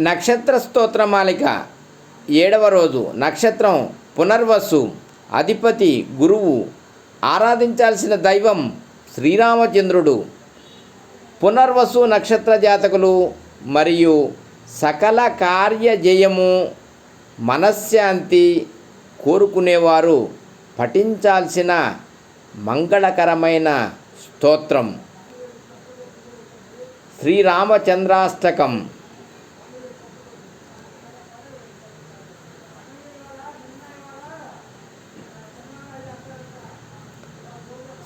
నక్షత్ర స్తోత్రమాలిక ఏడవ రోజు నక్షత్రం పునర్వసు అధిపతి గురువు ఆరాధించాల్సిన దైవం శ్రీరామచంద్రుడు. పునర్వసు నక్షత్ర జాతకులు మరియు సకల కార్య జయము మనశ్శాంతి కోరుకునేవారు పఠించాల్సిన మంగళకరమైన స్తోత్రం. శ్రీరామచంద్రాష్టకం.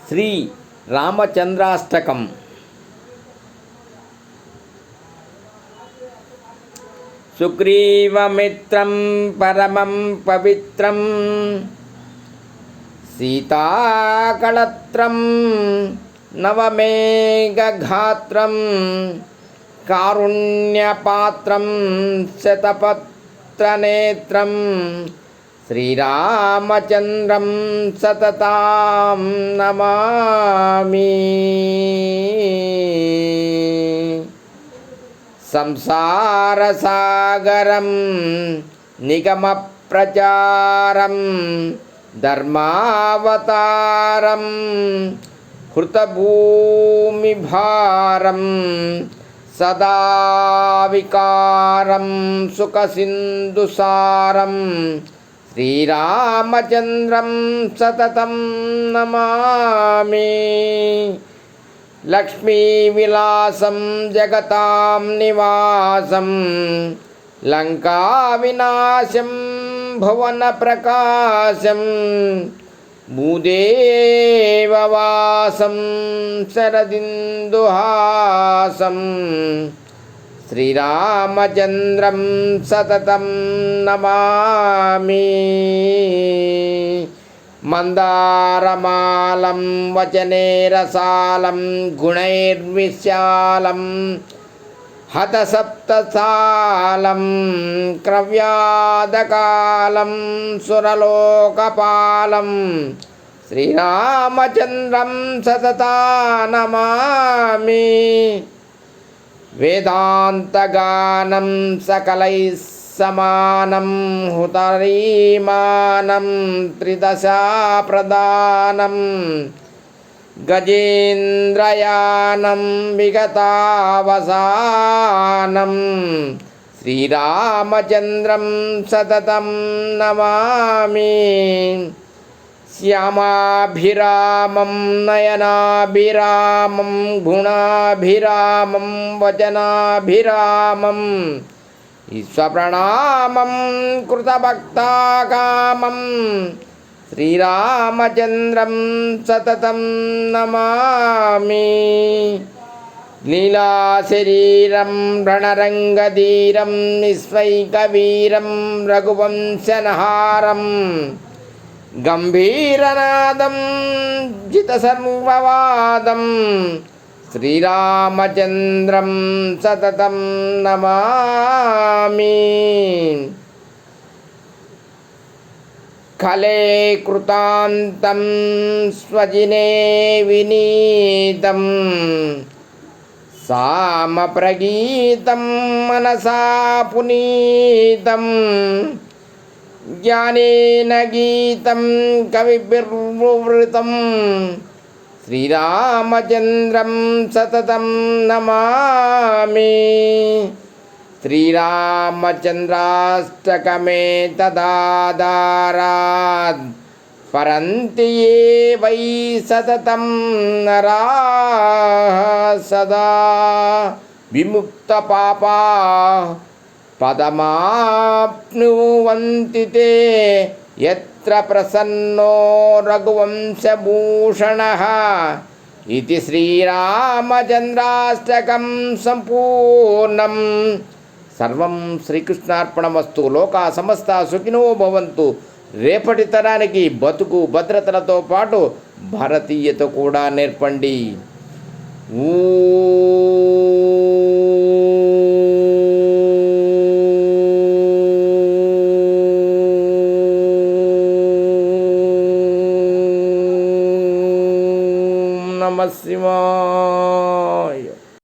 శ్రీ రామచంద్రాష్టకం. సుగ్రీవమిత్రం పరమం పవిత్రం. సీతాకళత్రం నవమేఘాత్రం కారుణ్యపాత్రం శతపత్రనేత్రం. శ్రీరామచంద్రం సతతాం నమామి. సంసారసాగరం నిగమప్రచారం ధర్మావతారం హృతభూమిభారం సదా వికారం సుఖసింధుసారం శ్రీరామచంద్రం సతతం నమామి. లక్ష్మీవిలాసం జగతాం నివాసం. లంకా వినాశం భువన ప్రకాశం. భూదేవవాసం శరదిందుహాసం. శ్రీరామచంద్రం సతతం నమామి. మందారమాలం వచనేరసాలం గుణైర్విశాలం హతసప్తసాలం క్రవ్యాదకాలం సురలోకపాలం శ్రీరామచంద్రం సతతా నమామి. వేదాంతగానం సకలై సమానం హుతరీమానం త్రిదశా ప్రదానం గజేంద్రయానం విగతావసానం శ్రీరామచంద్రం సతతం నమామి శ్యామాభిరామం నయనాభిరామం గుణాభిరామం వచనాభిరామం ఈశ్వప్రణామం కృతభక్తాకామం శ్రీరామచంద్రం సతతం నమామి లీలాశరీరం రణరంగధీరం నిస్వైకవీరం రఘువంశనహారం గంభీరనాదం జితసర్వవాదం శ్రీరామచంద్రం సతతం నమామి. కలే కృతాంతం స్వజినే వినీతం సామప్రగీతం మనసా పునీతం. జ్ఞానేన గీతం కవిభిర్వృతం. శ్రీరామచంద్రం సతతం నమామి. శ్రీరామచంద్రాష్టకమే తదాదారాద్ పరంతి ఏ వై సతతం నరా సదా. విముక్త పాపా పదమాప్నువంతి తే యత్ర ప్రసన్నో రఘువంశభూషణ. ఇది శ్రీరామచంద్రాష్టకం సంపూర్ణం. సర్వం శ్రీకృష్ణార్పణమస్తు లోకా సమస్త సుఖినో భవంతు. రేపటి తరానికి బతుకు భద్రతలతో పాటు భారతీయత కూడా నేర్పండి. ఊ నమ శివాయ